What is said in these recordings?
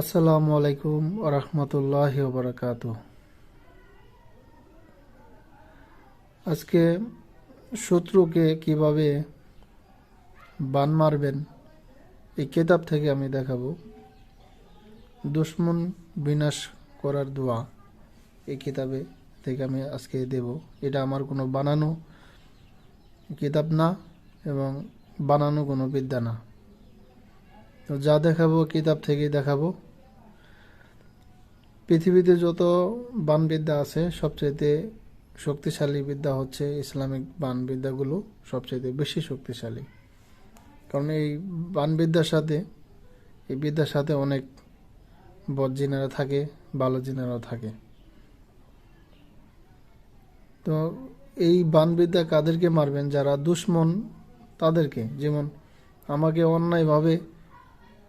আসসালামু আলাইকুম রহমতুল্লাহ বারকাত আজকে শত্রুকে কীভাবে বান মারবেন এই কেতাব থেকে আমি দেখাবো। দুশ্মন বিনাশ করার দোয়া এই কিতাবে থেকে আমি আজকে দেব। এটা আমার কোনো বানানো কিতাব না এবং বানানো কোনো বিদ্যা না। তো যা দেখাবো, কিতাব থেকেই দেখাবো। পৃথিবীতে যত বানবিদ্যা আছে, সবচাইতে শক্তিশালী বিদ্যা হচ্ছে ইসলামিক বানবিদ্যাগুলো সবচাইতে বেশি শক্তিশালী। কারণ এই বানবিদ্যার সাথে, এই বিদ্যার সাথে অনেক বদজিনারা থাকে, ভালো জিনারাও থাকে। তো এই বানবিদ্যা কাদেরকে মারবেন? যারা দুশ্মন তাদেরকে। যেমন আমাকে অন্যায়ভাবে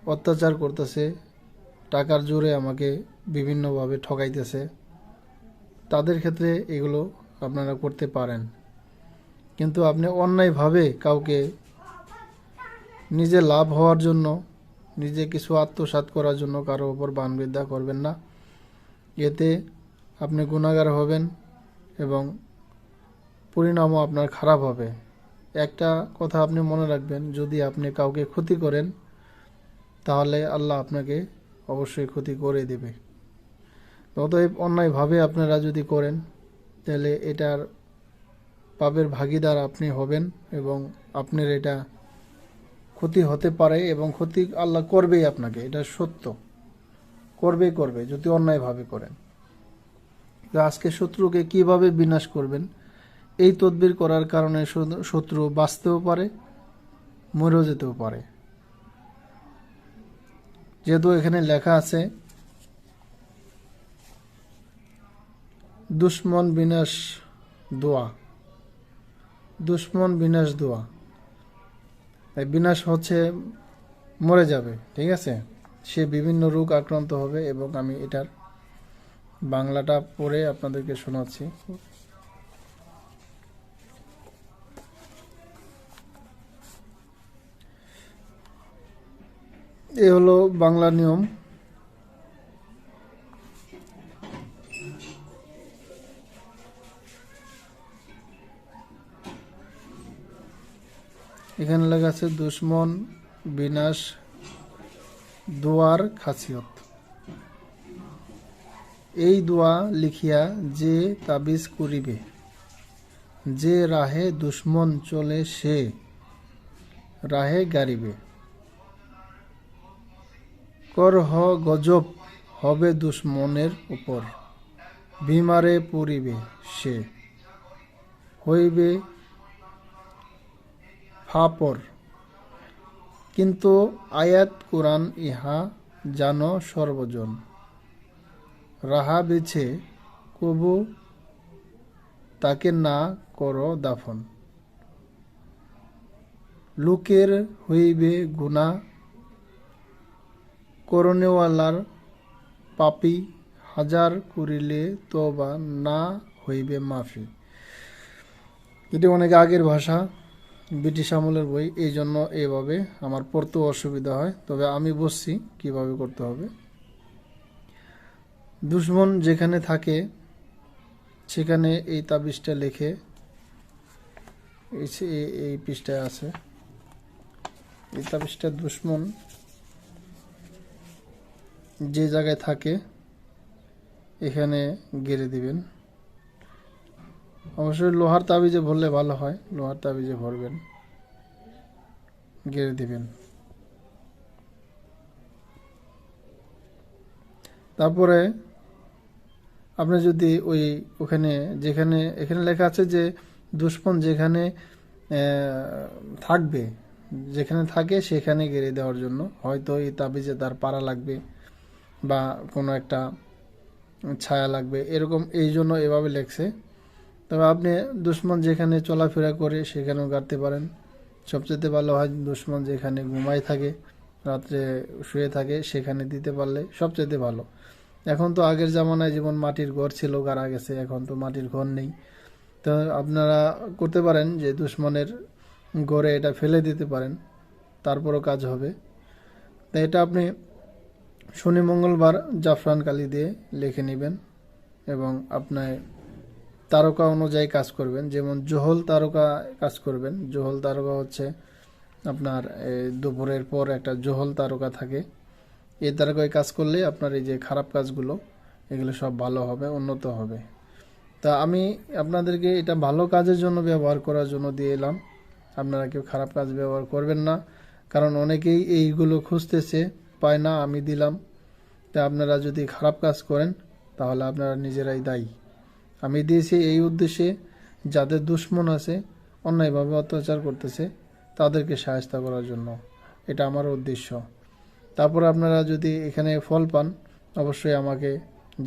অত্যাচার করতেছে, টাকার জোরে আমাকে বিভিন্নভাবে ঠকাইতেছে। তাদের ক্ষেত্রে এগুলো আপনারা করতে পারেন। কিন্তু আপনি অন্যায়ভাবে কাউকে নিজে লাভ হওয়ার জন্য, নিজে কিছু আত্মসাৎ করার জন্য কারও ওপর বানবিদ্যা করবেন না। এতে আপনি গুণাগার হবেন এবং পরিণামও আপনার খারাপ হবে। একটা কথা আপনি মনে রাখবেন, যদি আপনি কাউকে ক্ষতি করেন, তাহলে আল্লাহ আপনাকে অবশ্যই ক্ষতি করে দেবে। অতএব অন্যায়ভাবে আপনারা যদি করেন, তাহলে এটার পাপের ভাগিদার আপনি হবেন এবং আপনার এটা ক্ষতি হতে পারে এবং ক্ষতি আল্লাহ করবেই আপনাকে, এটা সত্য। করবেই করবে, যদি অন্যায়ভাবে করেন। আজকে শত্রুকে কীভাবে বিনাশ করবেন? এই তদবির করার কারণে শত্রু বাঁচতেও পারে, মরেও যেতেও পারে। যেহেতু এখানে লেখা আছে দুশ্মন বিনাশ দোয়া। দুশ্মন বিনাশ দোয়া। এই বিনাশ হচ্ছে মরে যাবে, ঠিক আছে? সে বিভিন্ন রোগ আক্রান্ত হবে এবং আমি এটার বাংলাটা পড়ে আপনাদেরকে শোনাচ্ছি। এ হলো বাংলা নিয়ম। এখানে লেখা আছে, দুশ্মন, বিনাশ, দোয়ার, খাসিয়ত। এই দোয়া লিখিয়া যে তাবিজ করিবে, যে রাহে দুশ্মন চলে সে রাহে গাড়িবে। করহ গজব হবে দুশ্মনের উপর, বিমারে পড়িবে সে, হইবে ফাপর কিন্তু আয়াত কোরআন ইহা জান সর্বজন। রাহা বেছে কবু তাকে না কর দাফন। লোকের হইবে গুণা করণেওয়ালার পাপি হাজার করিলে তবা না হইবে মাফি। এটি অনেক আগের ভাষা। ব্রিটিশ আমলের বই, এই জন্য এভাবে আমার পড়তেও অসুবিধা হয়। তবে আমি বসছি কীভাবে করতে হবে। দুশ্মন যেখানে থাকে, সেখানে এই তাবিজটা লেখে এই পৃষ্ঠায় আছে। এই তাবিজটা দুশ্মন যে জায়গায় থাকে, এখানে গেড়ে দিবেন। অবশ্যই লোহার তাবিজে ভরলে ভালো হয়। লোহার তাবিজে ভরবেন। গেড়ে দিবেন। তারপরে আপনি যদি ওই ওখানে যেখানে, এখানে লেখা আছে যে দুষ্পন যেখানে থাকবে, যেখানে থাকে সেখানে গেড়ে দেওয়ার জন্য। হয়তো এই তাবিজে তার পাড়া লাগবে বা কোনো একটা ছায়া লাগবে। এরকম এই জন্য এভাবে লেখছে। তবে আপনি দুশ্মন যেখানে চলাফেরা করে সেখানেও গাড়তে পারেন। সবচেয়ে ভালো হয় দুশ্মন যেখানে ঘুমাই থাকে, রাত্রে শুয়ে থাকে, সেখানে দিতে পারলে সবচেয়ে ভালো। এখন তো আগের জামানায় যেমন মাটির ঘর ছিল, গাড়া গেছে, এখন তো মাটির ঘর নেই। তো আপনারা করতে পারেন যে দুশ্মনের ঘরে এটা ফেলে দিতে পারেন, তারপরও কাজ হবে। তো এটা আপনি শনি, মঙ্গলবার জাফরান কালি দিয়ে লিখে নেবেন এবং আপনার তারকা অনুযায়ী কাজ করবেন। যেমন জোহল তারকা কাজ করবেন। জোহল তারকা হচ্ছে আপনার দুপুরের পর একটা জোহল তারকা থাকে। এই তারকায় কাজ করলে আপনার এই যে খারাপ কাজগুলো, এগুলো সব ভালো হবে, উন্নত হবে। তা আমি আপনাদেরকে এটা ভালো কাজের জন্য ব্যবহার করার জন্য দিয়ে এলাম। আপনারা কেউ খারাপ কাজ ব্যবহার করবেন না। কারণ অনেকেই এইগুলো খুঁজতেছে, পায় না, আমি দিলাম। তা আপনারা যদি খারাপ কাজ করেন, তাহলে আপনারা নিজেরাই দায়ী। আমি দিয়েছি এই উদ্দেশ্যে যাদের দুশ্মন আছে, অন্যায়ভাবে অত্যাচার করতেছে, তাদেরকে সাহায্য করার জন্য। এটা আমার উদ্দেশ্য। তারপর আপনারা যদি এখানে ফল পান, অবশ্যই আমাকে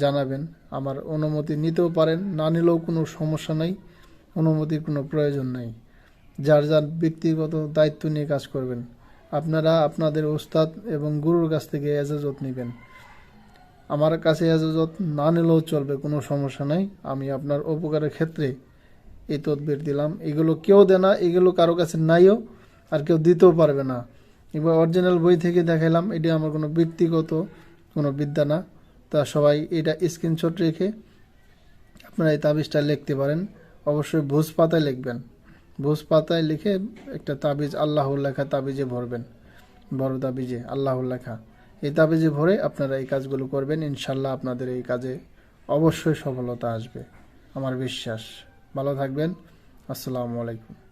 জানাবেন। আমার অনুমতি নিতেও পারেন, না নিলেও কোনো সমস্যা নেই, অনুমতির কোনো প্রয়োজন নেই। যার যার ব্যক্তিগত দায়িত্ব নিয়ে কাজ করবেন, আপনারা আপনাদের ওস্তাদ এবং গুরুর কাছ থেকে এজাজত নেবেন। আমার কাছে এজাজত না নিলেও চলবে, কোনো সমস্যা নাই। আমি আপনার উপকারের ক্ষেত্রে এই তদবির দিলাম। এগুলো কেউ দেয় না, এগুলো কারও কাছে নাইও আর কেউ দিতেও পারবে না। এবার অরিজিনাল বই থেকে দেখাইলাম, এটা আমার কোনো ব্যক্তিগত কোনো বিদ্যা না। তা সবাই এটা স্ক্রিনশট রেখে আপনারা এই তাবিজটা লিখতে পারেন। অবশ্যই ভোজ পাতায় লিখবেন। ভোজ পাতায় লিখে একটা তাবিজ আল্লাহর লেখা তাবিজে ভরবেন। বড় তাবিজে আল্লাহর লেখা। এই তাবিজে ভরে আপনারা এই কাজগুলো করবেন, ইনশাল্লাহ আপনাদের এই কাজে অবশ্যই সফলতা আসবে। আমার বিশ্বাস। ভালো থাকবেন। আসসালামু আলাইকুম।